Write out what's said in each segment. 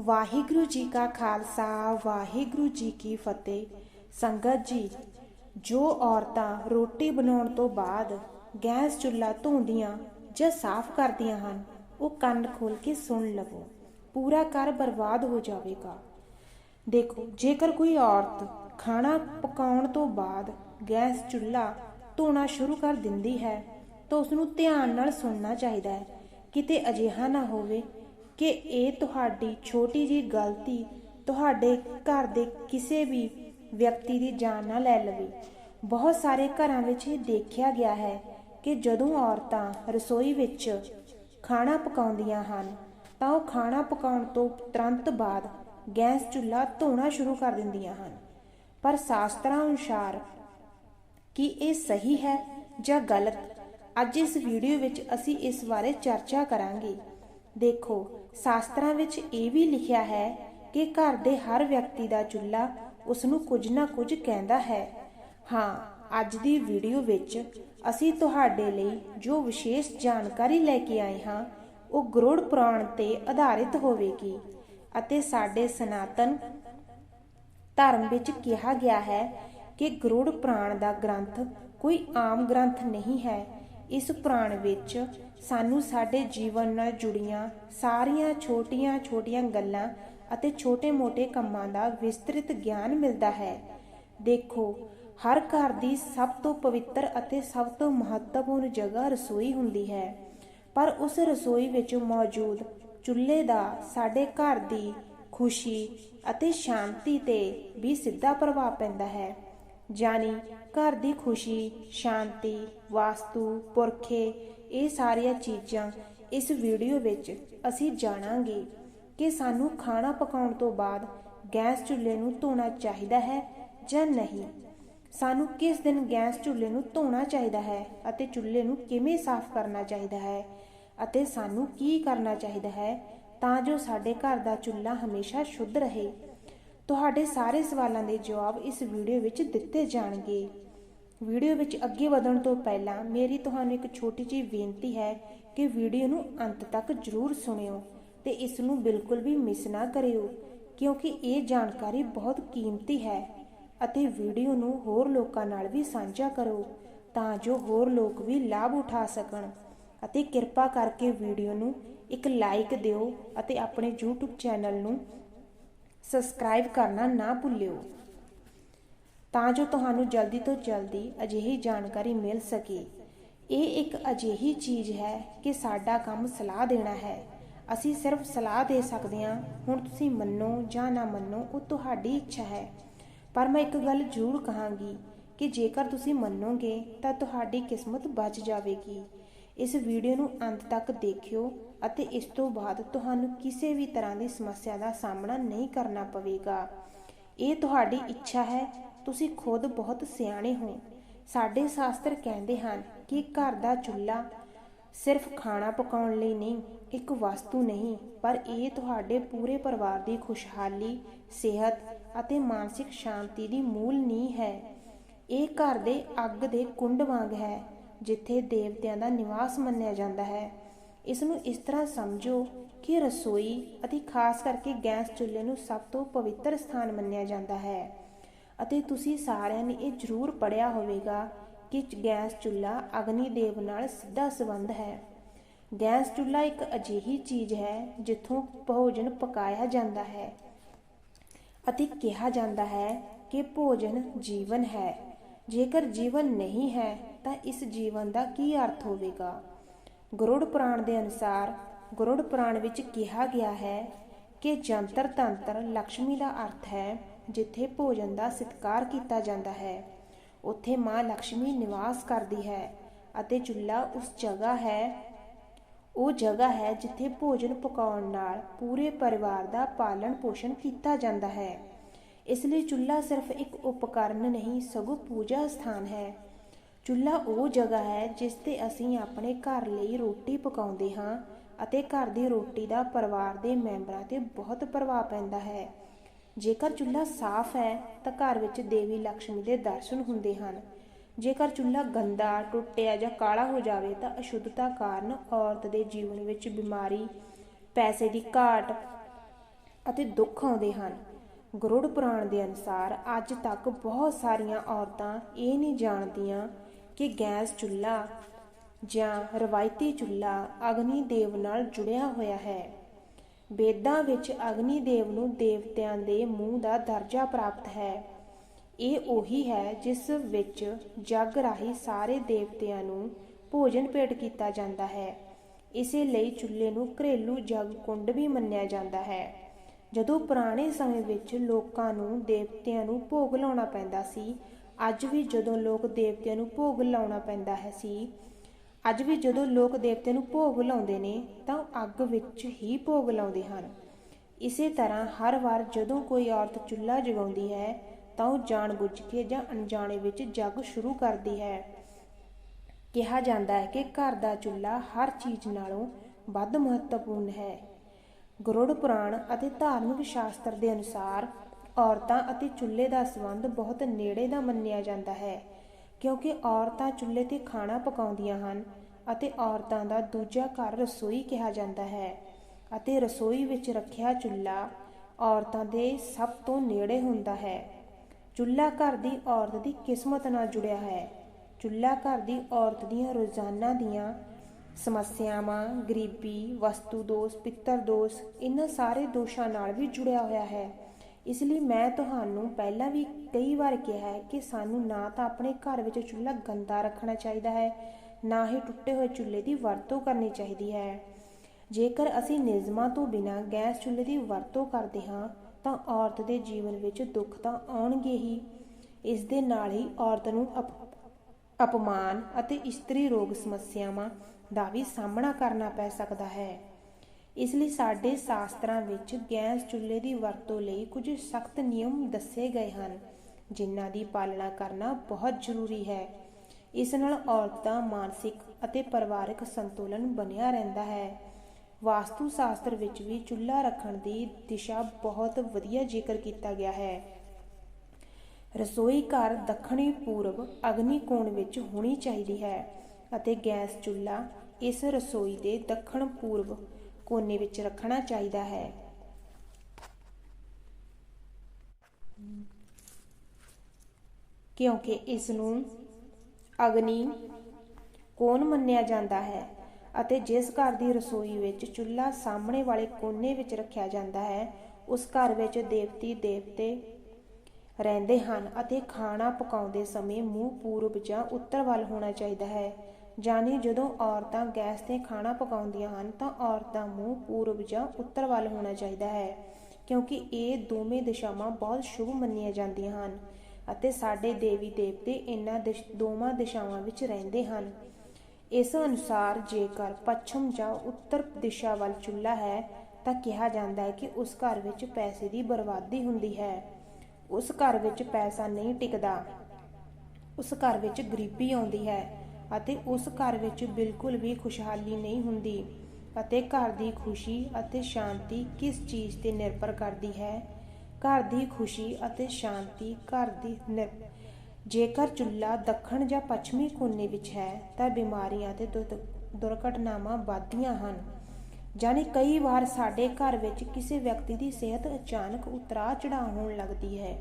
ਵਾਹਿਗੁਰੂ ਜੀ ਕਾ ਖਾਲਸਾ, ਵਾਹਿਗੁਰੂ ਜੀ ਕੀ ਫਤਿਹ। ਸੰਗਤ ਜੀ, ਜੋ ਔਰਤਾਂ ਰੋਟੀ ਬਣਾਉਣ ਤੋਂ ਬਾਅਦ ਗੈਸ ਚੁੱਲ੍ਹਾ ਧੋਂਦੀਆਂ ਜਾਂ ਸਾਫ਼ ਕਰਦੀਆਂ ਹਨ, ਉਹ ਕੰਨ ਖੋਲ ਕੇ ਸੁਣ ਲਵੋ। ਪੂਰਾ ਘਰ ਬਰਬਾਦ ਹੋ ਜਾਵੇਗਾ। ਦੇਖੋ, ਜੇਕਰ ਕੋਈ ਔਰਤ ਖਾਣਾ ਪਕਾਉਣ ਤੋਂ ਬਾਅਦ ਗੈਸ ਚੁੱਲ੍ਹਾ ਧੋਣਾ ਸ਼ੁਰੂ ਕਰ ਦਿੰਦੀ ਹੈ, ਤਾਂ ਉਸ ਨੂੰ ਧਿਆਨ ਨਾਲ ਸੁਣਨਾ ਚਾਹੀਦਾ ਹੈ। ਕਿਤੇ ਅਜਿਹਾ ਨਾ ਹੋਵੇ ਕਿ ਇਹ ਤੁਹਾਡੀ ਛੋਟੀ ਜੀ ਗਲਤੀ ਤੁਹਾਡੇ ਘਰ ਦੇ ਕਿਸੇ ਵੀ ਵਿਅਕਤੀ ਦੀ ਜਾਨ ਨਾ ਲੈ ਲਵੇ। ਬਹੁਤ ਸਾਰੇ ਘਰਾਂ ਵਿੱਚ ਇਹ ਦੇਖਿਆ ਗਿਆ ਹੈ ਕਿ ਜਦੋਂ ਔਰਤਾਂ ਰਸੋਈ ਵਿੱਚ ਖਾਣਾ ਪਕਾਉਂਦੀਆਂ ਹਨ, ਤਾਂ ਉਹ ਖਾਣਾ ਪਕਾਉਣ ਤੋਂ ਤੁਰੰਤ ਬਾਅਦ ਗੈਸ ਚੁੱਲ੍ਹਾ ਧੋਣਾ ਸ਼ੁਰੂ ਕਰ ਦਿੰਦੀਆਂ ਹਨ। ਪਰ ਸ਼ਾਸਤਰਾਂ ਅਨੁਸਾਰ ਕੀ ਇਹ ਸਹੀ ਹੈ ਜਾਂ ਗਲਤ, ਅੱਜ ਇਸ ਵੀਡੀਓ ਵਿੱਚ ਅਸੀਂ ਇਸ ਬਾਰੇ ਚਰਚਾ ਕਰਾਂਗੇ। ਦੇਖੋ, ਸ਼ਾਸਤਰਾਂ ਵਿੱਚ ਇਹ ਵੀ ਲਿਖਿਆ ਹੈ ਕਿ ਘਰ ਦੇ ਹਰ ਵਿਅਕਤੀ ਦਾ ਚੁੱਲ੍ਹਾ ਉਸ ਨੂੰ ਕੁਝ ਨਾ ਕੁਝ ਕਹਿੰਦਾ ਹੈ। ਹਾਂ, ਅੱਜ ਦੀ ਵੀਡੀਓ ਵਿੱਚ ਅਸੀਂ ਤੁਹਾਡੇ ਲਈ ਜੋ ਵਿਸ਼ੇਸ਼ ਜਾਣਕਾਰੀ ਲੈ ਕੇ ਆਏ ਹਾਂ, ਉਹ ਗਰੁੜ ਪੁਰਾਣ ਤੇ ਆਧਾਰਿਤ ਹੋਵੇਗੀ ਅਤੇ ਸਾਡੇ ਸਨਾਤਨ ਧਰਮ ਵਿੱਚ ਕਿਹਾ ਗਿਆ ਹੈ ਕਿ ਗਰੁੜ ਪੁਰਾਣ ਦਾ ਗ੍ਰੰਥ ਕੋਈ ਆਮ ਗ੍ਰੰਥ ਨਹੀਂ ਹੈ। ਇਸ ਪੁਰਾਣ ਵਿੱਚ ਸਾਨੂੰ ਸਾਡੇ ਜੀਵਨ ਨਾਲ ਜੁੜੀਆਂ ਸਾਰੀਆਂ ਛੋਟੀਆਂ-ਛੋਟੀਆਂ ਗੱਲਾਂ ਅਤੇ ਛੋਟੇ-ਮੋਟੇ ਕੰਮਾਂ ਦਾ ਵਿਸਤ੍ਰਿਤ ਗਿਆਨ ਮਿਲਦਾ ਹੈ। ਦੇਖੋ, ਹਰ ਘਰ ਦੀ ਸਭ ਤੋਂ ਪਵਿੱਤਰ ਅਤੇ ਸਭ ਤੋਂ ਮਹੱਤਵਪੂਰਨ ਜਗ੍ਹਾ ਰਸੋਈ ਹੁੰਦੀ ਹੈ। ਪਰ ਉਸ ਰਸੋਈ ਵਿੱਚ ਮੌਜੂਦ ਚੁੱਲ੍ਹੇ ਦਾ ਸਾਡੇ ਘਰ ਦੀ ਖੁਸ਼ੀ ਅਤੇ ਸ਼ਾਂਤੀ ਤੇ ਵੀ ਸਿੱਧਾ ਪ੍ਰਭਾਵ ਪੈਂਦਾ ਹੈ। ਜਾਨੀ ਘਰ ਦੀ ਖੁਸ਼ੀ, ਸ਼ਾਂਤੀ, ਵਾਸਤੂ, ਪੁਰਖੇ, ਇਹ ਸਾਰੀਆਂ ਚੀਜ਼ਾਂ ਇਸ ਵੀਡੀਓ ਵਿੱਚ ਅਸੀਂ ਜਾਣਾਂਗੇ ਕਿ ਸਾਨੂੰ ਖਾਣਾ ਪਕਾਉਣ ਤੋਂ ਬਾਅਦ ਗੈਸ ਚੁੱਲ੍ਹੇ ਨੂੰ ਧੋਣਾ ਚਾਹੀਦਾ ਹੈ ਜਾਂ ਨਹੀਂ। ਸਾਨੂੰ ਕਿਸ ਦਿਨ ਗੈਸ ਚੁੱਲ੍ਹੇ ਨੂੰ ਧੋਣਾ ਚਾਹੀਦਾ ਹੈ ਅਤੇ ਚੁੱਲ੍ਹੇ ਨੂੰ ਕਿਵੇਂ ਸਾਫ਼ ਕਰਨਾ ਚਾਹੀਦਾ ਹੈ ਅਤੇ ਸਾਨੂੰ ਕੀ ਕਰਨਾ ਚਾਹੀਦਾ ਹੈ ਤਾਂ ਜੋ ਸਾਡੇ ਘਰ ਦਾ ਚੁੱਲ੍ਹਾ ਹਮੇਸ਼ਾ ਸ਼ੁੱਧ ਰਹੇ। ਤੁਹਾਡੇ ਸਾਰੇ ਸਵਾਲਾਂ ਦੇ ਜਵਾਬ ਇਸ ਵੀਡੀਓ ਵਿੱਚ ਦਿੱਤੇ ਜਾਣਗੇ। ਵੀਡੀਓ ਵਿੱਚ ਅੱਗੇ ਵਧਣ ਤੋਂ ਪਹਿਲਾਂ ਮੇਰੀ ਤੁਹਾਨੂੰ ਇੱਕ ਛੋਟੀ ਜਿਹੀ ਬੇਨਤੀ ਹੈ ਕਿ ਵੀਡੀਓ ਨੂੰ ਅੰਤ ਤੱਕ ਜ਼ਰੂਰ ਸੁਣਿਓ ਤੇ ਇਸ ਨੂੰ ਬਿਲਕੁਲ ਵੀ ਮਿਸ ਨਾ ਕਰਿਓ, ਕਿਉਂਕਿ ਇਹ ਜਾਣਕਾਰੀ ਬਹੁਤ ਕੀਮਤੀ ਹੈ ਅਤੇ ਵੀਡੀਓ ਨੂੰ ਹੋਰ ਲੋਕਾਂ ਨਾਲ ਵੀ ਸਾਂਝਾ ਕਰੋ ਤਾਂ ਜੋ ਹੋਰ ਲੋਕ ਵੀ ਲਾਭ ਉਠਾ ਸਕਣ ਅਤੇ ਕਿਰਪਾ ਕਰਕੇ ਵੀਡੀਓ ਨੂੰ ਇੱਕ ਲਾਈਕ ਦਿਓ ਅਤੇ ਆਪਣੇ YouTube ਚੈਨਲ ਨੂੰ ਸਬਸਕ੍ਰਾਈਬ ਕਰਨਾ ਨਾ ਭੁੱਲਿਓ। ਤਾਂ ਜੋ ਤੁਹਾਨੂੰ ਜਲਦੀ ਤੋਂ ਜਲਦੀ ਅਜਿਹੀ ਜਾਣਕਾਰੀ ਮਿਲ ਸਕੇ। ਇਹ ਇੱਕ ਅਜਿਹੀ ਚੀਜ਼ ਹੈ ਕਿ ਸਾਡਾ ਕੰਮ ਸਲਾਹ ਦੇਣਾ ਹੈ। ਅਸੀਂ ਸਿਰਫ ਸਲਾਹ ਦੇ ਸਕਦੇ ਹਾਂ, ਹੁਣ ਤੁਸੀਂ ਮੰਨੋ ਜਾਂ ਨਾ ਮੰਨੋ, ਉਹ ਤੁਹਾਡੀ ਇੱਛਾ ਹੈ। ਪਰ ਮੈਂ ਇੱਕ ਗੱਲ ਜ਼ਰੂਰ ਕਹਾਂਗੀ ਕਿ ਜੇਕਰ ਤੁਸੀਂ ਮੰਨੋਗੇ ਤਾਂ ਤੁਹਾਡੀ ਕਿਸਮਤ ਬਚ ਜਾਵੇਗੀ। ਇਸ ਵੀਡੀਓ ਨੂੰ ਅੰਤ ਤੱਕ ਦੇਖਿਓ। ਅਤੇ ਇਸ ਤੋਂ ਬਾਅਦ ਤੁਹਾਨੂੰ ਕਿਸੇ ਵੀ ਤਰ੍ਹਾਂ ਦੀ ਸਮੱਸਿਆ ਦਾ ਸਾਹਮਣਾ ਨਹੀਂ ਕਰਨਾ ਪਵੇਗਾ। ਇਹ ਤੁਹਾਡੀ ਇੱਛਾ ਹੈ। ਤੁਸੀਂ ਖੁਦ ਬਹੁਤ ਸਿਆਣੇ ਹੋ। ਸਾਡੇ ਸ਼ਾਸਤਰ ਕਹਿੰਦੇ ਹਨ ਕਿ ਘਰ ਦਾ ਚੁੱਲ੍ਹਾ ਸਿਰਫ ਖਾਣਾ ਪਕਾਉਣ ਲਈ ਨਹੀਂ, ਇੱਕ ਵਸਤੂ ਨਹੀਂ, ਪਰ ਇਹ ਤੁਹਾਡੇ ਪੂਰੇ ਪਰਿਵਾਰ ਦੀ ਖੁਸ਼ਹਾਲੀ, ਸਿਹਤ ਅਤੇ ਮਾਨਸਿਕ ਸ਼ਾਂਤੀ ਦੀ ਮੂਲ ਨੀਂਹ ਹੈ। ਇਹ ਘਰ ਦੇ ਅੱਗ ਦੇ ਕੁੰਡ ਵਾਂਗ ਹੈ, ਜਿੱਥੇ ਦੇਵਤਿਆਂ ਦਾ ਨਿਵਾਸ ਮੰਨਿਆ ਜਾਂਦਾ ਹੈ। ਇਸ ਨੂੰ ਇਸ ਤਰ੍ਹਾਂ ਸਮਝੋ ਕਿ ਰਸੋਈ ਅਤੇ ਖਾਸ ਕਰਕੇ ਗੈਸ ਚੁੱਲ੍ਹੇ ਨੂੰ ਸਭ ਤੋਂ ਪਵਿੱਤਰ ਸਥਾਨ ਮੰਨਿਆ ਜਾਂਦਾ ਹੈ। ਅਤੇ ਤੁਸੀਂ ਸਾਰਿਆਂ ਨੇ ਇਹ ਜ਼ਰੂਰ ਪੜਿਆ ਹੋਵੇਗਾ ਕਿ ਗੈਸ ਚੁੱਲ੍ਹਾ ਅਗਨੀ ਦੇਵ ਨਾਲ ਸਿੱਧਾ ਸੰਬੰਧ ਹੈ। ਗੈਸ ਚੁੱਲ੍ਹਾ ਇੱਕ ਅਜਿਹੀ ਚੀਜ਼ ਹੈ ਜਿੱਥੋਂ ਭੋਜਨ ਪਕਾਇਆ ਜਾਂਦਾ ਹੈ ਅਤੇ ਕਿਹਾ ਜਾਂਦਾ ਹੈ ਕਿ ਭੋਜਨ ਜੀਵਨ ਹੈ। ਜੇਕਰ ਜੀਵਨ ਨਹੀਂ ਹੈ ਤਾਂ ਇਸ ਜੀਵਨ ਦਾ ਕੀ ਅਰਥ ਹੋਵੇਗਾ? ਗਰੁੜ ਪੁਰਾਣ ਦੇ ਅਨੁਸਾਰ ਗਰੁੜ ਪੁਰਾਣ ਵਿੱਚ ਕਿਹਾ ਗਿਆ ਹੈ ਕਿ ਜੰਤਰ ਤੰਤਰ ਲక్ష్ਮੀ ਦਾ ਅਰਥ ਹੈ ਜਿੱਥੇ ਭੋਜਨ ਦਾ ਸਤਕਾਰ ਕੀਤਾ ਜਾਂਦਾ ਹੈ। ਉੱਥੇ ਮਾਂ ਲక్ష్ਮੀ ਨਿਵਾਸ ਕਰਦੀ ਹੈ ਅਤੇ ਚੁੱਲ੍ਹਾ ਉਸ ਜਗ੍ਹਾ ਹੈ, ਉਹ ਜਗ੍ਹਾ ਹੈ ਜਿੱਥੇ ਭੋਜਨ ਪਕਾਉਣ ਨਾਲ ਪੂਰੇ ਪਰਿਵਾਰ ਦਾ ਪਾਲਣ ਪੋਸ਼ਣ ਕੀਤਾ ਜਾਂਦਾ ਹੈ। ਇਸ ਲਈ ਚੁੱਲ੍ਹਾ ਸਿਰਫ ਇੱਕ ਉਪਕਰਨ ਨਹੀਂ, ਸਗੋਂ ਪੂਜਾ ਸਥਾਨ ਹੈ। ਚੁੱਲ੍ਹਾ ਉਹ ਜਗ੍ਹਾ ਹੈ ਜਿਸ ਤੇ ਅਸੀਂ ਆਪਣੇ ਘਰ ਲਈ ਰੋਟੀ ਪਕਾਉਂਦੇ ਹਾਂ ਅਤੇ ਘਰ ਦੀ ਰੋਟੀ ਦਾ ਪਰਿਵਾਰ ਦੇ ਮੈਂਬਰਾਂ ਤੇ ਬਹੁਤ ਪ੍ਰਭਾਵ ਪੈਂਦਾ ਹੈ। ਜੇਕਰ ਚੁੱਲ੍ਹਾ ਸਾਫ਼ ਹੈ ਤਾਂ ਘਰ ਵਿੱਚ ਦੇਵੀ ਲక్ష్ਮੀ ਦੇ ਦਰਸ਼ਨ ਹੁੰਦੇ ਹਨ। ਜੇਕਰ ਚੁੱਲ੍ਹਾ ਗੰਦਾ, ਟੁੱਟਿਆ ਜਾਂ ਕਾਲਾ ਹੋ ਜਾਵੇ ਤਾਂ ਅਸ਼ੁੱਧਤਾ ਕਾਰਨ ਔਰਤ ਦੇ ਜੀਵਨ ਵਿੱਚ ਬਿਮਾਰੀ, ਪੈਸੇ ਦੀ ਘਾਟ ਅਤੇ ਦੁੱਖ ਆਉਂਦੇ ਹਨ। ਗਰੁੜ ਪੁਰਾਣ ਦੇ ਅਨੁਸਾਰ ਅੱਜ ਤੱਕ ਬਹੁਤ ਸਾਰੀਆਂ ਔਰਤਾਂ ਇਹ ਨਹੀਂ ਜਾਣਦੀਆਂ ਕਿ ਗੈਸ ਚੁੱਲ੍ਹਾ ਜਾਂ ਰਵਾਇਤੀ ਚੁੱਲ੍ਹਾ ਅਗਨੀ ਦੇਵ ਨਾਲ ਜੁੜਿਆ ਹੋਇਆ ਹੈ। ਵੇਦਾਂ ਵਿੱਚ ਅਗਨੀ ਦੇਵ ਨੂੰ ਦੇਵਤਿਆਂ ਦੇ ਮੂੰਹ ਦਾ ਦਰਜਾ ਪ੍ਰਾਪਤ ਹੈ। ਇਹ ਉਹੀ ਹੈ ਜਿਸ ਵਿੱਚ ਜਗ ਰਾਹੀਂ ਸਾਰੇ ਦੇਵਤਿਆਂ ਨੂੰ ਭੋਜਨ ਭੇਟ ਕੀਤਾ ਜਾਂਦਾ ਹੈ। ਇਸੇ ਲਈ ਚੁੱਲ੍ਹੇ ਨੂੰ ਘਰੇਲੂ ਜਗ ਕੁੰਡ ਵੀ ਮੰਨਿਆ ਜਾਂਦਾ ਹੈ। ਜਦੋਂ ਪੁਰਾਣੇ ਸਮੇਂ ਵਿੱਚ ਲੋਕਾਂ ਨੂੰ ਦੇਵਤਿਆਂ ਨੂੰ ਭੋਗ ਲਾਉਣਾ ਪੈਂਦਾ ਸੀ ਅੱਜ ਵੀ ਜਦੋਂ ਲੋਕ ਦੇਵਤਿਆਂ ਨੂੰ ਭੋਗ ਲਾਉਣਾ ਪੈਂਦਾ ਹੈ ਸੀ, ਅੱਜ ਵੀ ਜਦੋਂ ਲੋਕ ਦੇਵਤੇ ਨੂੰ ਭੋਗ ਲਾਉਂਦੇ ਨੇ, ਤਾਂ ਅੱਗ ਵਿੱਚ ਹੀ ਭੋਗ ਲਾਉਂਦੇ ਹਨ। ਇਸੇ ਤਰ੍ਹਾਂ ਹਰ ਵਾਰ ਜਦੋਂ ਕੋਈ ਔਰਤ ਚੁੱਲ੍ਹਾ ਜਗਾਉਂਦੀ ਹੈ, ਤਾਂ ਉਹ ਜਾਣਬੁੱਝ ਕੇ ਜਾਂ ਅਣਜਾਣੇ ਵਿੱਚ ਜਗ ਸ਼ੁਰੂ ਕਰਦੀ ਹੈ। ਕਿਹਾ ਜਾਂਦਾ ਹੈ ਕਿ ਘਰ ਦਾ ਚੁੱਲ੍ਹਾ ਹਰ ਚੀਜ਼ ਨਾਲੋਂ ਵੱਧ ਮਹੱਤਵਪੂਰਨ ਹੈ। ਗਰੁੜ ਪੁਰਾਣ ਅਤੇ ਧਾਰਮਿਕ ਸ਼ਾਸਤਰ ਦੇ ਅਨੁਸਾਰ ਔਰਤਾਂ ਅਤੇ ਚੁੱਲ੍ਹੇ ਦਾ ਸੰਬੰਧ ਬਹੁਤ ਨੇੜੇ ਦਾ ਮੰਨਿਆ ਜਾਂਦਾ ਹੈ, ਕਿਉਂਕਿ ਔਰਤਾਂ ਚੁੱਲ੍ਹੇ ਤੇ ਖਾਣਾ ਪਕਾਉਂਦੀਆਂ ਹਨ ਅਤੇ ਔਰਤਾਂ ਦਾ ਦੂਜਾ ਘਰ ਰਸੋਈ ਕਿਹਾ ਜਾਂਦਾ ਹੈ ਅਤੇ ਰਸੋਈ ਵਿੱਚ ਰੱਖਿਆ ਚੁੱਲ੍ਹਾ ਔਰਤਾਂ ਦੇ ਸਭ ਤੋਂ ਨੇੜੇ ਹੁੰਦਾ ਹੈ। ਚੁੱਲ੍ਹਾ ਘਰ ਦੀ ਔਰਤ ਦੀ ਕਿਸਮਤ ਨਾਲ ਜੁੜਿਆ ਹੈ। ਚੁੱਲ੍ਹਾ ਘਰ ਦੀ ਔਰਤ ਦੀਆਂ ਰੋਜ਼ਾਨਾ ਦੀਆਂ ਸਮੱਸਿਆਵਾਂ, ਗਰੀਬੀ, ਵਸਤੂ ਦੋਸ਼, ਪਿੱਤਰ ਦੋਸ਼, ਇਹਨਾਂ ਸਾਰੇ ਦੋਸ਼ਾਂ ਨਾਲ ਵੀ ਜੁੜਿਆ ਹੋਇਆ ਹੈ। ਇਸ ਲਈ ਮੈਂ ਤੁਹਾਨੂੰ ਪਹਿਲਾਂ ਵੀ ਕਈ ਵਾਰ ਕਿਹਾ ਹੈ ਕਿ ਸਾਨੂੰ ਨਾ ਤਾਂ ਆਪਣੇ ਘਰ ਵਿੱਚ ਚੁੱਲ੍ਹਾ ਗੰਦਾ ਰੱਖਣਾ ਚਾਹੀਦਾ ਹੈ, ਨਾ ਹੀ ਟੁੱਟੇ ਹੋਏ ਚੁੱਲ੍ਹੇ ਦੀ ਵਰਤੋਂ ਕਰਨੀ ਚਾਹੀਦੀ ਹੈ। ਜੇਕਰ ਅਸੀਂ ਨਿਯਮਾਂ ਤੋਂ ਬਿਨਾਂ ਗੈਸ ਚੁੱਲ੍ਹੇ ਦੀ ਵਰਤੋਂ ਕਰਦੇ ਹਾਂ, ਤਾਂ ਔਰਤ ਦੇ ਜੀਵਨ ਵਿੱਚ ਦੁੱਖ ਤਾਂ ਆਉਣਗੇ ਹੀ। ਇਸ ਦੇ ਨਾਲ ਹੀ ਔਰਤ ਨੂੰ ਅਪਮਾਨ ਅਤੇ ਇਸਤਰੀ ਰੋਗ ਸਮੱਸਿਆਵਾਂ ਦਾ ਵੀ ਸਾਹਮਣਾ ਕਰਨਾ ਪੈ ਸਕਦਾ ਹੈ। ਇਸ ਲਈ ਸਾਡੇ ਸ਼ਾਸਤਰਾਂ ਵਿੱਚ ਗੈਸ ਚੁੱਲ੍ਹੇ ਦੀ ਵਰਤੋਂ ਲਈ ਕੁਝ ਸਖਤ ਨਿਯਮ ਦੱਸੇ ਗਏ ਹਨ, ਜਿਨ੍ਹਾਂ ਦੀ ਪਾਲਣਾ ਕਰਨਾ ਬਹੁਤ ਜ਼ਰੂਰੀ ਹੈ। ਇਸ ਨਾਲ ਔਰਤ ਦਾ ਮਾਨਸਿਕ ਅਤੇ ਪਰਿਵਾਰਕ ਸੰਤੁਲਨ ਬਣਿਆ ਰਹਿੰਦਾ ਹੈ। ਵਾਸਤੂ ਸ਼ਾਸਤਰ ਵਿੱਚ ਵੀ ਚੁੱਲ੍ਹਾ ਰੱਖਣ ਦੀ ਦਿਸ਼ਾ ਬਹੁਤ ਵਧੀਆ ਜ਼ਿਕਰ ਕੀਤਾ ਗਿਆ ਹੈ। ਰਸੋਈ ਘਰ ਦੱਖਣੀ ਪੂਰਬ ਅਗਨੀ ਕੋਣ ਵਿੱਚ ਹੋਣੀ ਚਾਹੀਦੀ ਹੈ ਅਤੇ ਗੈਸ ਚੁੱਲ੍ਹਾ ਇਸ ਰਸੋਈ ਦੇ ਦੱਖਣ ਪੂਰਬ ਕੋਨੇ ਵਿੱਚ ਰੱਖਣਾ ਚਾਹੀਦਾ ਹੈ। ਕਿਉਂਕਿ ਇਸ ਨੂੰ ਅਗਨੀ ਕੋਣ ਮੰਨਿਆ ਜਾਂਦਾ ਹੈ ਅਤੇ ਜਿਸ ਘਰ ਦੀ ਰਸੋਈ ਵਿੱਚ ਚੁੱਲ੍ਹਾ ਸਾਹਮਣੇ ਵਾਲੇ ਕੋਨੇ ਵਿੱਚ ਰੱਖਿਆ ਜਾਂਦਾ ਹੈ, ਉਸ ਘਰ ਵਿੱਚ ਦੇਵਤੀ ਦੇਵਤੇ ਰਹਿੰਦੇ ਹਨ ਅਤੇ ਖਾਣਾ ਪਕਾਉਂਦੇ ਸਮੇਂ ਮੂੰਹ ਪੂਰਬ ਜਾਂ ਉੱਤਰ ਵੱਲ ਹੋਣਾ ਚਾਹੀਦਾ ਹੈ। ਯਾਨੀ ਜਦੋਂ ਔਰਤਾਂ ਗੈਸ ਤੇ ਖਾਣਾ ਪਕਾਉਂਦੀਆਂ ਹਨ ਤਾਂ ਔਰਤਾਂ ਮੂੰਹ ਪੂਰਬ ਜਾਂ ਉੱਤਰ ਵੱਲ ਹੋਣਾ ਚਾਹੀਦਾ ਹੈ, ਕਿਉਂਕਿ ਇਹ ਦੋਵੇਂ ਦਿਸ਼ਾਵਾਂ ਬਹੁਤ ਸ਼ੁਭ ਮੰਨੀਆਂ ਜਾਂਦੀਆਂ ਹਨ ਅਤੇ ਸਾਡੇ ਦੇਵੀ ਦੇਵਤੇ ਇਹਨਾਂ ਦੋਵਾਂ ਦਿਸ਼ਾਵਾਂ ਵਿੱਚ ਰਹਿੰਦੇ ਹਨ। ਇਸ ਅਨੁਸਾਰ ਜੇਕਰ ਪੱਛਮ ਜਾਂ ਉੱਤਰ ਦਿਸ਼ਾ ਵੱਲ ਚੁੱਲ੍ਹਾ ਹੈ ਤਾਂ ਕਿਹਾ ਜਾਂਦਾ ਹੈ ਕਿ ਉਸ ਘਰ ਵਿੱਚ ਪੈਸੇ ਦੀ ਬਰਬਾਦੀ ਹੁੰਦੀ ਹੈ। ਉਸ ਘਰ ਵਿੱਚ ਪੈਸਾ ਨਹੀਂ ਟਿਕਦਾ, ਉਸ ਘਰ ਵਿੱਚ ਗਰੀਬੀ ਆਉਂਦੀ ਹੈ। ਅਤੇ ਉਸ ਘਰ ਵਿੱਚ ਬਿਲਕੁਲ ਵੀ ਖੁਸ਼ਹਾਲੀ ਨਹੀਂ ਹੁੰਦੀ। ਅਤੇ ਘਰ ਦੀ ਖੁਸ਼ੀ ਅਤੇ ਸ਼ਾਂਤੀ ਕਿਸ ਚੀਜ਼ ਤੇ ਨਿਰਭਰ ਕਰਦੀ ਹੈ? ਘਰ ਦੀ ਖੁਸ਼ੀ ਅਤੇ ਸ਼ਾਂਤੀ ਘਰ ਦੀ ਜੇਕਰ ਚੁੱਲ੍ਹਾ ਦੱਖਣ ਜਾਂ ਪੱਛਮੀ ਕੋਨੇ ਵਿੱਚ ਹੈ, ਤਾਂ ਬਿਮਾਰੀਆਂ ਤੇ ਦੁਰਘਟਨਾਵਾਂ ਵੱਧਦੀਆਂ ਹਨ। ਜਾਨੀ ਕਈ ਵਾਰ ਸਾਡੇ ਘਰ ਵਿੱਚ ਕਿਸੇ ਵਿਅਕਤੀ ਦੀ ਸਿਹਤ ਅਚਾਨਕ ਉਤਰਾਅ ਚੜਾਅ ਹੋਣ ਲੱਗਦੀ ਹੈ।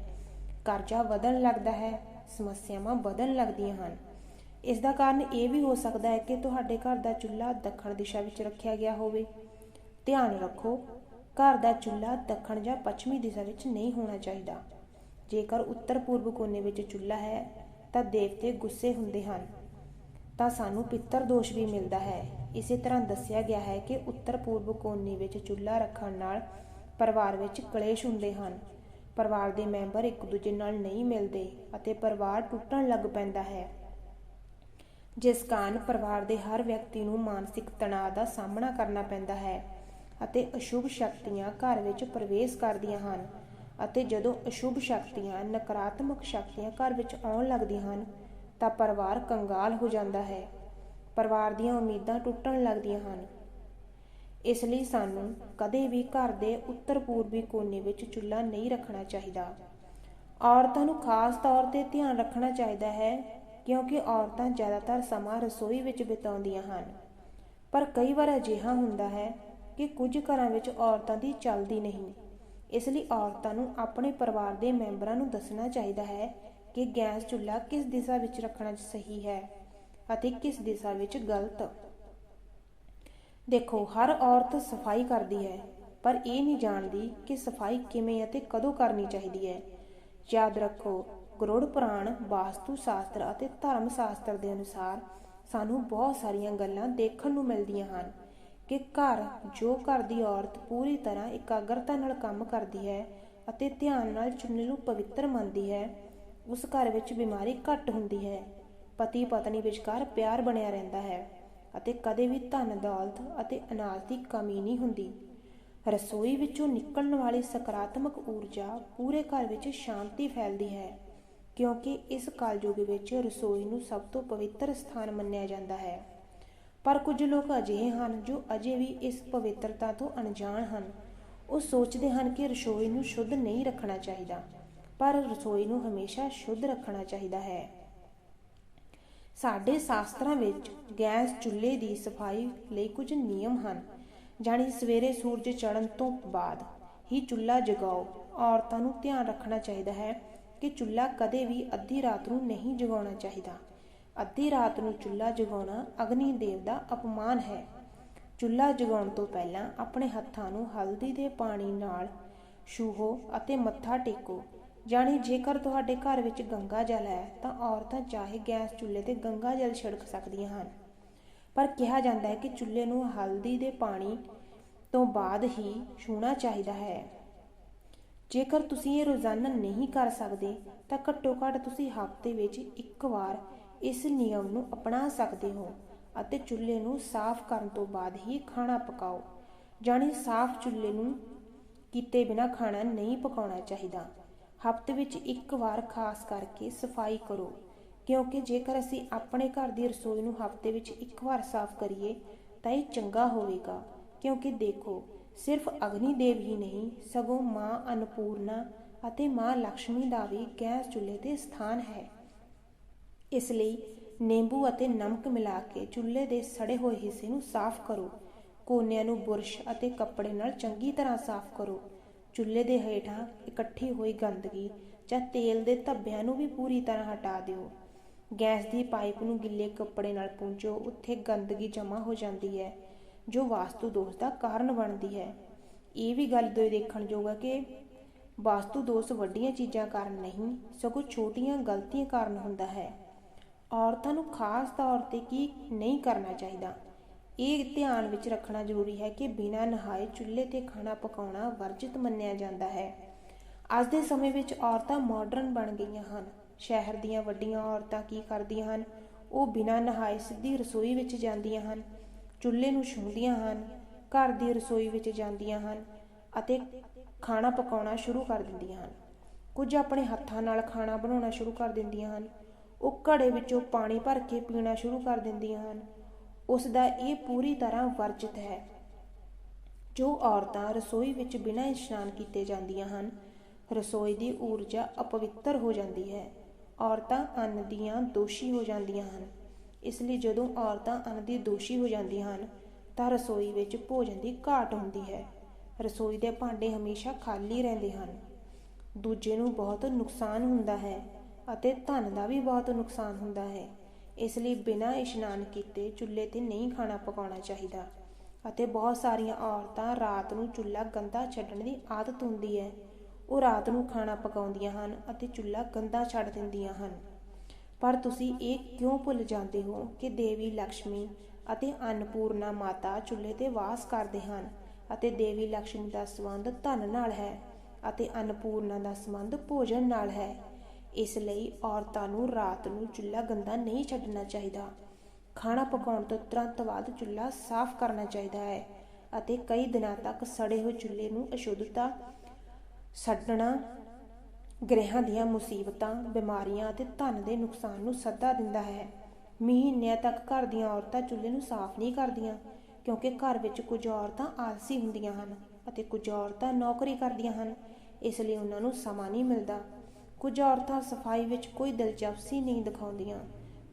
ਕਰਜ਼ਾ ਵਧਣ ਲੱਗਦਾ ਹੈ, ਸਮੱਸਿਆਵਾਂ ਵਧਣ ਲੱਗਦੀਆਂ ਹਨ। ਇਸ ਦਾ ਕਾਰਨ ਇਹ ਵੀ ਹੋ ਸਕਦਾ ਹੈ ਕਿ ਤੁਹਾਡੇ ਘਰ ਦਾ ਚੁੱਲ੍ਹਾ ਦੱਖਣ ਦਿਸ਼ਾ ਵਿੱਚ ਰੱਖਿਆ ਗਿਆ ਹੋਵੇ। ਧਿਆਨ ਰੱਖੋ, ਘਰ ਦਾ ਚੁੱਲ੍ਹਾ ਦੱਖਣ ਜਾਂ ਪੱਛਮੀ ਦਿਸ਼ਾ ਵਿੱਚ ਨਹੀਂ ਹੋਣਾ ਚਾਹੀਦਾ। ਜੇਕਰ ਉੱਤਰ ਪੂਰਬ ਕੋਨੇ ਵਿੱਚ ਚੁੱਲ੍ਹਾ ਹੈ, ਤਾਂ ਦੇਵਤੇ ਗੁੱਸੇ ਹੁੰਦੇ ਹਨ। ਤਾਂ ਸਾਨੂੰ ਪਿੱਤਰ ਦੋਸ਼ ਵੀ ਮਿਲਦਾ ਹੈ। ਇਸੇ ਤਰ੍ਹਾਂ ਦੱਸਿਆ ਗਿਆ ਹੈ ਕਿ ਉੱਤਰ ਪੂਰਬ ਕੋਨੇ ਵਿੱਚ ਚੁੱਲ੍ਹਾ ਰੱਖਣ ਨਾਲ ਪਰਿਵਾਰ ਵਿੱਚ ਕਲੇਸ਼ ਹੁੰਦੇ ਹਨ। ਪਰਿਵਾਰ ਦੇ ਮੈਂਬਰ ਇੱਕ ਦੂਜੇ ਨਾਲ ਨਹੀਂ ਮਿਲਦੇ ਅਤੇ ਪਰਿਵਾਰ ਟੁੱਟਣ ਲੱਗ ਪੈਂਦਾ ਹੈ। ਜਿਸ ਕਾਰਨ ਪਰਿਵਾਰ ਦੇ ਹਰ ਵਿਅਕਤੀ ਨੂੰ ਮਾਨਸਿਕ ਤਣਾਅ ਦਾ ਸਾਹਮਣਾ ਕਰਨਾ ਪੈਂਦਾ ਹੈ ਅਤੇ ਅਸ਼ੁਭ ਸ਼ਕਤੀਆਂ ਘਰ ਵਿੱਚ ਪ੍ਰਵੇਸ਼ ਕਰਦੀਆਂ ਹਨ ਅਤੇ ਜਦੋਂ ਅਸ਼ੁਭ ਸ਼ਕਤੀਆਂ ਨਕਾਰਾਤਮਕ ਸ਼ਕਤੀਆਂ ਘਰ ਵਿੱਚ ਆਉਣ ਲੱਗਦੀਆਂ ਹਨ, ਤਾਂ ਪਰਿਵਾਰ ਕੰਗਾਲ ਹੋ ਜਾਂਦਾ ਹੈ, ਪਰਿਵਾਰ ਦੀਆਂ ਉਮੀਦਾਂ ਟੁੱਟਣ ਲੱਗਦੀਆਂ ਹਨ। ਇਸ ਲਈ ਸਾਨੂੰ ਕਦੇ ਵੀ ਘਰ ਦੇ ਉੱਤਰ ਪੂਰਬੀ ਕੋਨੇ ਵਿੱਚ ਚੁੱਲ੍ਹਾ ਨਹੀਂ ਰੱਖਣਾ ਚਾਹੀਦਾ। ਔਰਤਾਂ ਨੂੰ ਖਾਸ ਤੌਰ ਤੇ ਧਿਆਨ ਰੱਖਣਾ ਚਾਹੀਦਾ ਹੈ ਕਿਉਂਕਿ ਔਰਤਾਂ ਜ਼ਿਆਦਾਤਰ ਸਮਾਂ ਰਸੋਈ ਵਿੱਚ ਬਿਤਾਉਂਦੀਆਂ ਹਨ। ਪਰ ਕਈ ਵਾਰ ਅਜਿਹਾ ਹੁੰਦਾ ਹੈ ਕਿ ਕੁਝ ਘਰਾਂ ਵਿੱਚ ਔਰਤਾਂ ਦੀ ਚੱਲਦੀ ਨਹੀਂ। ਇਸ ਲਈ ਔਰਤਾਂ ਨੂੰ ਆਪਣੇ ਪਰਿਵਾਰ ਦੇ ਮੈਂਬਰਾਂ ਨੂੰ ਦੱਸਣਾ ਚਾਹੀਦਾ ਹੈ ਕਿ ਗੈਸ ਚੁੱਲ੍ਹਾ ਕਿਸ ਦਿਸ਼ਾ ਵਿੱਚ ਰੱਖਣਾ ਸਹੀ ਹੈ ਅਤੇ ਕਿਸ ਦਿਸ਼ਾ ਵਿੱਚ ਗਲਤ। ਦੇਖੋ, ਹਰ ਔਰਤ ਸਫ਼ਾਈ ਕਰਦੀ ਹੈ, ਪਰ ਇਹ ਨਹੀਂ ਜਾਣਦੀ ਕਿ ਸਫ਼ਾਈ ਕਿਵੇਂ ਅਤੇ ਕਦੋਂ ਕਰਨੀ ਚਾਹੀਦੀ ਹੈ। ਯਾਦ ਰੱਖੋ ਗਰੁੜ ਪੁਰਾਣ ਵਾਸਤੂ ਸ਼ਾਸਤਰ ਅਤੇ ਧਰਮ ਸ਼ਾਸਤਰ ਦੇ ਅਨੁਸਾਰ ਸਾਨੂੰ ਬਹੁਤ ਸਾਰੀਆਂ ਗੱਲਾਂ ਦੇਖਣ ਨੂੰ ਮਿਲਦੀਆਂ ਹਨ ਕਿ ਘਰ, ਜੋ ਘਰ ਦੀ ਔਰਤ ਪੂਰੀ ਤਰ੍ਹਾਂ ਇਕਾਗਰਤਾ ਨਾਲ ਕੰਮ ਕਰਦੀ ਹੈ ਅਤੇ ਧਿਆਨ ਨਾਲ ਚੁੰਨੀ ਨੂੰ ਪਵਿੱਤਰ ਮੰਨਦੀ ਹੈ, ਉਸ ਘਰ ਵਿੱਚ ਬਿਮਾਰੀ ਘੱਟ ਹੁੰਦੀ ਹੈ ਪਤੀ ਪਤਨੀ ਵਿਚਕਾਰ ਪਿਆਰ ਬਣਿਆ ਰਹਿੰਦਾ ਹੈ ਅਤੇ ਕਦੇ ਵੀ ਧਨ ਦੌਲਤ ਅਤੇ ਅਨਾਜ ਦੀ ਕਮੀ ਨਹੀਂ ਹੁੰਦੀ। ਰਸੋਈ ਵਿੱਚੋਂ ਨਿਕਲਣ ਵਾਲੀ ਸਕਾਰਾਤਮਕ ਊਰਜਾ ਪੂਰੇ ਘਰ ਵਿੱਚ ਸ਼ਾਂਤੀ ਫੈਲਦੀ ਹੈ। ਕਿਉਂਕਿ ਇਸ ਕਲਯੁਗ ਵਿੱਚ ਰਸੋਈ ਨੂੰ ਸਭ ਤੋਂ ਪਵਿੱਤਰ ਸਥਾਨ ਮੰਨਿਆ ਜਾਂਦਾ ਹੈ। ਪਰ ਕੁਝ ਲੋਕ ਅਜਿਹੇ ਹਨ ਜੋ ਅਜੇ ਵੀ ਇਸ ਪਵਿੱਤਰਤਾ ਤੋਂ ਅਣਜਾਣ ਹਨ। ਉਹ ਸੋਚਦੇ ਹਨ ਕਿ ਰਸੋਈ ਨੂੰ ਸ਼ੁੱਧ ਨਹੀਂ ਰੱਖਣਾ ਚਾਹੀਦਾ, ਪਰ ਰਸੋਈ ਨੂੰ ਹਮੇਸ਼ਾ ਸ਼ੁੱਧ ਰੱਖਣਾ ਚਾਹੀਦਾ ਹੈ। ਸਾਡੇ ਸ਼ਾਸਤਰਾਂ ਵਿੱਚ ਗੈਸ ਚੁੱਲ੍ਹੇ ਦੀ ਸਫ਼ਾਈ ਲਈ ਕੁਝ ਨਿਯਮ ਹਨ ਜਾਨੀ ਸਵੇਰੇ ਸੂਰਜ ਚੜ੍ਹਨ ਤੋਂ ਬਾਅਦ ਹੀ ਚੁੱਲ੍ਹਾ ਜਗਾਓ। ਔਰਤਾਂ ਨੂੰ ਧਿਆਨ ਰੱਖਣਾ ਚਾਹੀਦਾ ਹੈ ਕਿ ਚੁੱਲ੍ਹਾ ਕਦੇ ਵੀ ਅੱਧੀ ਰਾਤ ਨੂੰ ਨਹੀਂ ਜਗਾਉਣਾ ਚਾਹੀਦਾ। ਅੱਧੀ ਰਾਤ ਨੂੰ ਚੁੱਲ੍ਹਾ ਜਗਾਉਣਾ ਅਗਨੀ ਦੇਵ ਦਾ ਅਪਮਾਨ ਹੈ। ਚੁੱਲ੍ਹਾ ਜਗਾਉਣ ਤੋਂ ਪਹਿਲਾਂ ਆਪਣੇ ਹੱਥਾਂ ਨੂੰ ਹਲਦੀ ਦੇ ਪਾਣੀ ਨਾਲ ਛੂਹੋ ਅਤੇ ਮੱਥਾ ਟੇਕੋ। ਜਾਣੀ ਜੇਕਰ ਤੁਹਾਡੇ ਘਰ ਵਿੱਚ ਗੰਗਾ ਜਲ ਹੈ, ਤਾਂ ਔਰਤਾਂ ਚਾਹੇ ਗੈਸ ਚੁੱਲ੍ਹੇ ਤੇ ਗੰਗਾ ਜਲ ਛਿੜਕ ਸਕਦੀਆਂ ਹਨ। ਪਰ ਕਿਹਾ ਜਾਂਦਾ ਹੈ ਕਿ ਚੁੱਲ੍ਹੇ ਨੂੰ ਹਲਦੀ ਦੇ ਪਾਣੀ ਤੋਂ ਬਾਅਦ ਹੀ ਛੂਣਾ ਚਾਹੀਦਾ ਹੈ। ਜੇਕਰ ਤੁਸੀਂ ਇਹ ਰੋਜ਼ਾਨਾ ਨਹੀਂ ਕਰ ਸਕਦੇ, ਤਾਂ ਘੱਟੋ ਘੱਟ ਤੁਸੀਂ ਹਫ਼ਤੇ ਵਿੱਚ ਇੱਕ ਵਾਰ ਇਸ ਨਿਯਮ ਨੂੰ ਅਪਣਾ ਸਕਦੇ ਹੋ ਅਤੇ ਚੁੱਲ੍ਹੇ ਨੂੰ ਸਾਫ਼ ਕਰਨ ਤੋਂ ਬਾਅਦ ਹੀ ਖਾਣਾ ਪਕਾਓ। ਜਾਨੀ ਸਾਫ਼ ਚੁੱਲ੍ਹੇ ਨੂੰ ਕੀਤੇ ਬਿਨਾ ਖਾਣਾ ਨਹੀਂ ਪਕਾਉਣਾ ਚਾਹੀਦਾ। ਹਫ਼ਤੇ ਵਿੱਚ ਇੱਕ ਵਾਰ ਖਾਸ ਕਰਕੇ ਸਫ਼ਾਈ ਕਰੋ, ਕਿਉਂਕਿ ਜੇਕਰ ਅਸੀਂ ਆਪਣੇ ਘਰ ਦੀ ਰਸੋਈ ਨੂੰ ਹਫ਼ਤੇ ਵਿੱਚ ਇੱਕ ਵਾਰ ਸਾਫ਼ ਕਰੀਏ, ਤਾਂ ਇਹ ਚੰਗਾ ਹੋਵੇਗਾ। ਕਿਉਂਕਿ ਦੇਖੋ ਸਿਰਫ ਅਗਨੀ ਦੇਵ ਹੀ ਨਹੀਂ, ਸਗੋਂ ਮਾਂ ਅਨਪੂਰਨਾ ਅਤੇ ਮਾਂ ਲక్ష్ਮੀ ਦਾ ਵੀ ਗੈਸ ਚੁੱਲ੍ਹੇ ਤੇ ਸਥਾਨ ਹੈ। ਇਸ ਲਈ ਨਿੰਬੂ ਅਤੇ ਨਮਕ ਮਿਲਾ ਕੇ ਚੁੱਲ੍ਹੇ ਦੇ ਸੜੇ ਹੋਏ ਹਿੱਸੇ ਨੂੰ ਸਾਫ਼ ਕਰੋ। ਕੋਨਿਆਂ ਨੂੰ ਬੁਰਸ਼ ਅਤੇ ਕੱਪੜੇ ਨਾਲ ਚੰਗੀ ਤਰ੍ਹਾਂ ਸਾਫ਼ ਕਰੋ। ਚੁੱਲ੍ਹੇ ਦੇ ਹੇਠਾਂ ਇਕੱਠੀ ਹੋਈ ਗੰਦਗੀ ਜਾਂ ਤੇਲ ਦੇ ਧੱਬਿਆਂ ਨੂੰ ਵੀ ਪੂਰੀ ਤਰ੍ਹਾਂ ਹਟਾ ਦਿਓ। ਗੈਸ ਦੀ ਪਾਈਪ ਨੂੰ ਗਿੱਲੇ ਕੱਪੜੇ ਨਾਲ ਪੂੰਝੋ, ਉੱਥੇ ਗੰਦਗੀ ਜਮ੍ਹਾਂ ਹੋ ਜਾਂਦੀ ਹੈ। ਜੋ ਵਾਸਤੂ ਦੋਸ਼ ਦਾ ਕਾਰਨ ਬਣਦੀ ਹੈ। ਇਹ ਵੀ ਗੱਲ ਦੋ ਦੇਖਣ ਯੋਗ ਹੈ ਕਿ ਵਾਸਤੂ ਦੋਸ਼ ਵੱਡੀਆਂ ਚੀਜ਼ਾਂ ਕਾਰਨ ਨਹੀਂ, ਸਗੋਂ ਛੋਟੀਆਂ ਗਲਤੀਆਂ ਕਾਰਨ ਹੁੰਦਾ ਹੈ। ਔਰਤਾਂ ਨੂੰ ਖਾਸ ਤੌਰ ਤੇ ਕੀ ਨਹੀਂ ਕਰਨਾ ਚਾਹੀਦਾ? ਇਹ ਧਿਆਨ ਵਿੱਚ ਰੱਖਣਾ ਜ਼ਰੂਰੀ ਹੈ ਕਿ ਬਿਨਾਂ ਨਹਾਏ ਚੁੱਲ੍ਹੇ ਤੇ ਖਾਣਾ ਪਕਾਉਣਾ ਵਰਜਿਤ ਮੰਨਿਆ ਜਾਂਦਾ ਹੈ। ਅੱਜ ਦੇ ਸਮੇਂ ਵਿੱਚ ਔਰਤਾਂ ਮਾਡਰਨ ਬਣ ਗਈਆਂ ਹਨ। ਸ਼ਹਿਰ ਦੀਆਂ ਵੱਡੀਆਂ ਔਰਤਾਂ ਕੀ ਕਰਦੀਆਂ ਹਨ? ਉਹ ਬਿਨਾਂ ਨਹਾਏ ਸਿੱਧੀ ਰਸੋਈ ਵਿੱਚ ਜਾਂਦੀਆਂ ਹਨ। ਚੁੱਲ੍ਹੇ ਨੂੰ ਛੂੰਹਦੀਆਂ ਹਨ, ਘਰ ਦੀ ਰਸੋਈ ਵਿੱਚ ਜਾਂਦੀਆਂ ਹਨ ਅਤੇ ਖਾਣਾ ਪਕਾਉਣਾ ਸ਼ੁਰੂ ਕਰ ਦਿੰਦੀਆਂ ਹਨ। ਕੁਝ ਆਪਣੇ ਹੱਥਾਂ ਨਾਲ ਖਾਣਾ ਬਣਾਉਣਾ ਸ਼ੁਰੂ ਕਰ ਦਿੰਦੀਆਂ ਹਨ। ਉਹ ਘੜੇ ਵਿੱਚੋਂ ਪਾਣੀ ਭਰ ਕੇ ਪੀਣਾ ਸ਼ੁਰੂ ਕਰ ਦਿੰਦੀਆਂ ਹਨ। ਉਸ ਦਾ ਇਹ ਪੂਰੀ ਤਰ੍ਹਾਂ ਵਰਜਿਤ ਹੈ। ਜੋ ਔਰਤਾਂ ਰਸੋਈ ਵਿੱਚ ਬਿਨਾਂ ਇਸ਼ਨਾਨ ਕੀਤੇ ਜਾਂਦੀਆਂ ਹਨ, ਰਸੋਈ ਦੀ ਊਰਜਾ ਅਪਵਿੱਤਰ ਹੋ ਜਾਂਦੀ ਹੈ। ਔਰਤਾਂ ਅੰਨ ਦੀਆਂ ਦੋਸ਼ੀ ਹੋ ਜਾਂਦੀਆਂ ਹਨ। ਇਸ ਲਈ ਜਦੋਂ ਔਰਤਾਂ ਅੰਨ ਦੀ ਦੋਸ਼ੀ ਹੋ ਜਾਂਦੀਆਂ ਹਨ, ਤਾਂ ਰਸੋਈ ਵਿੱਚ ਭੋਜਨ ਦੀ ਘਾਟ ਹੁੰਦੀ ਹੈ। ਰਸੋਈ ਦੇ ਭਾਂਡੇ ਹਮੇਸ਼ਾ ਖਾਲੀ ਰਹਿੰਦੇ ਹਨ। ਦੂਜੇ ਨੂੰ ਬਹੁਤ ਨੁਕਸਾਨ ਹੁੰਦਾ ਹੈ ਅਤੇ ਧਨ ਦਾ ਵੀ ਬਹੁਤ ਨੁਕਸਾਨ ਹੁੰਦਾ ਹੈ। ਇਸ ਲਈ ਬਿਨਾਂ ਇਸ਼ਨਾਨ ਕੀਤੇ ਚੁੱਲ੍ਹੇ ਤੇ ਨਹੀਂ ਖਾਣਾ ਪਕਾਉਣਾ ਚਾਹੀਦਾ ਅਤੇ ਬਹੁਤ ਸਾਰੀਆਂ ਔਰਤਾਂ ਰਾਤ ਨੂੰ ਚੁੱਲ੍ਹਾ ਗੰਦਾ ਛੱਡਣ ਦੀ ਆਦਤ ਹੁੰਦੀ ਹੈ। ਉਹ ਰਾਤ ਨੂੰ ਖਾਣਾ ਪਕਾਉਂਦੀਆਂ ਹਨ ਅਤੇ ਚੁੱਲ੍ਹਾ ਗੰਦਾ ਛੱਡ ਦਿੰਦੀਆਂ ਹਨ। ਪਰ ਤੁਸੀਂ ਇਹ ਕਿਉਂ ਭੁੱਲ ਜਾਂਦੇ ਹੋ ਕਿ ਦੇਵੀ ਲక్ష్ਮੀ ਅਤੇ ਅੰਨਪੂਰਨਾ ਮਾਤਾ ਚੁੱਲ੍ਹੇ ਤੇ ਵਾਸ ਕਰਦੇ ਹਨ ਅਤੇ ਦੇਵੀ ਲక్ష్ਮੀ ਦਾ ਸੰਬੰਧ ਧਨ ਨਾਲ ਹੈ ਅਤੇ ਅੰਨਪੂਰਨਾ ਦਾ ਸੰਬੰਧ ਭੋਜਨ ਨਾਲ ਹੈ। ਇਸ ਲਈ ਔਰਤਾਂ ਨੂੰ ਰਾਤ ਨੂੰ ਚੁੱਲ੍ਹਾ ਗੰਦਾ ਨਹੀਂ ਛੱਡਣਾ ਚਾਹੀਦਾ। ਖਾਣਾ ਪਕਾਉਣ ਤੋਂ ਤੁਰੰਤ ਬਾਅਦ ਚੁੱਲ੍ਹਾ ਸਾਫ਼ ਕਰਨਾ ਚਾਹੀਦਾ ਹੈ ਅਤੇ ਕਈ ਦਿਨਾਂ ਤੱਕ ਸੜੇ ਹੋਏ ਚੁੱਲ੍ਹੇ ਨੂੰ ਅਸ਼ੁੱਧਤਾ ਛੱਡਣਾ ਗ੍ਰਹਿਾਂ ਦੀਆਂ ਮੁਸੀਬਤਾਂ, ਬਿਮਾਰੀਆਂ ਅਤੇ ਧਨ ਦੇ ਨੁਕਸਾਨ ਨੂੰ ਸੱਦਾ ਦਿੰਦਾ ਹੈ। ਮਹੀਨਿਆਂ ਤੱਕ ਘਰ ਦੀਆਂ ਔਰਤਾਂ ਚੁੱਲ੍ਹੇ ਨੂੰ ਸਾਫ਼ ਨਹੀਂ ਕਰਦੀਆਂ, ਕਿਉਂਕਿ ਘਰ ਵਿੱਚ ਕੁਝ ਔਰਤਾਂ ਆਲਸੀ ਹੁੰਦੀਆਂ ਹਨ ਅਤੇ ਕੁਝ ਔਰਤਾਂ ਨੌਕਰੀ ਕਰਦੀਆਂ ਹਨ, ਇਸ ਲਈ ਉਹਨਾਂ ਨੂੰ ਸਮਾਂ ਨਹੀਂ ਮਿਲਦਾ। ਕੁਝ ਔਰਤਾਂ ਸਫ਼ਾਈ ਵਿੱਚ ਕੋਈ ਦਿਲਚਸਪੀ ਨਹੀਂ ਦਿਖਾਉਂਦੀਆਂ।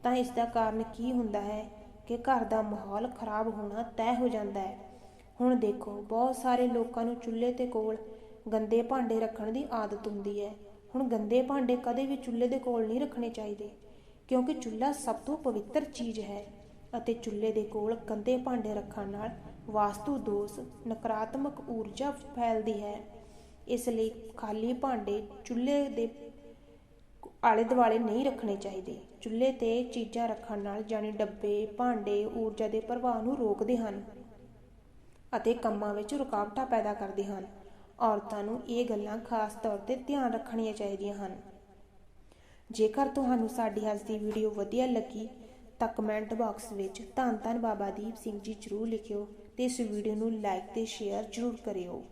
ਤਾਂ ਇਸ ਦਾ ਕਾਰਨ ਕੀ ਹੁੰਦਾ ਹੈ ਕਿ ਘਰ ਦਾ ਮਾਹੌਲ ਖਰਾਬ ਹੋਣਾ ਤੈਅ ਹੋ ਜਾਂਦਾ ਹੈ। ਹੁਣ ਦੇਖੋ, ਬਹੁਤ ਸਾਰੇ ਲੋਕਾਂ ਨੂੰ ਚੁੱਲ੍ਹੇ ਤੇ ਕੋਲ ਗੰਦੇ ਭਾਂਡੇ ਰੱਖਣ ਦੀ ਆਦਤ ਹੁੰਦੀ ਹੈ। ਹੁਣ ਗੰਦੇ ਭਾਂਡੇ ਕਦੇ ਵੀ ਚੁੱਲ੍ਹੇ ਦੇ ਕੋਲ ਨਹੀਂ ਰੱਖਣੇ ਚਾਹੀਦੇ, ਕਿਉਂਕਿ ਚੁੱਲ੍ਹਾ ਸਭ ਤੋਂ ਪਵਿੱਤਰ ਚੀਜ਼ ਹੈ ਅਤੇ ਚੁੱਲ੍ਹੇ ਦੇ ਕੋਲ ਗੰਦੇ ਭਾਂਡੇ ਰੱਖਣ ਨਾਲ ਵਾਸਤੂ ਦੋਸ਼, ਨਕਾਰਾਤਮਕ ਊਰਜਾ ਫੈਲਦੀ ਹੈ। ਇਸ ਲਈ ਖਾਲੀ ਭਾਂਡੇ ਚੁੱਲ੍ਹੇ ਦੇ ਆਲੇ ਦੁਆਲੇ ਨਹੀਂ ਰੱਖਣੇ ਚਾਹੀਦੇ। ਚੁੱਲ੍ਹੇ ਤੇ ਚੀਜ਼ਾਂ ਰੱਖਣ ਨਾਲ ਜਾਨੀ ਡੱਬੇ, ਭਾਂਡੇ ਊਰਜਾ ਦੇ ਪ੍ਰਵਾਹ ਨੂੰ ਰੋਕਦੇ ਹਨ ਅਤੇ ਕੰਮਾਂ ਵਿੱਚ ਰੁਕਾਵਟਾਂ ਪੈਦਾ ਕਰਦੇ ਹਨ। ਔਰਤਾਂ ਨੂੰ ਇਹ ਗੱਲਾਂ ਖਾਸ ਤੌਰ ਤੇ ਧਿਆਨ ਰੱਖਣੀਆਂ ਚਾਹੀਦੀਆਂ ਹਨ। ਜੇਕਰ ਤੁਹਾਨੂੰ ਸਾਡੀ ਅੱਜ ਦੀ ਵੀਡੀਓ ਵਧੀਆ ਲੱਗੀ, ਤਾਂ ਕਮੈਂਟ ਬਾਕਸ ਵਿੱਚ ਧੰਨ ਧੰਨ ਬਾਬਾ ਦੀਪ ਸਿੰਘ ਜੀ ਜਰੂਰ ਲਿਖਿਓ ਤੇ ਇਸ ਵੀਡੀਓ ਨੂੰ ਲਾਈਕ ਤੇ ਸ਼ੇਅਰ ਜਰੂਰ ਕਰਿਓ।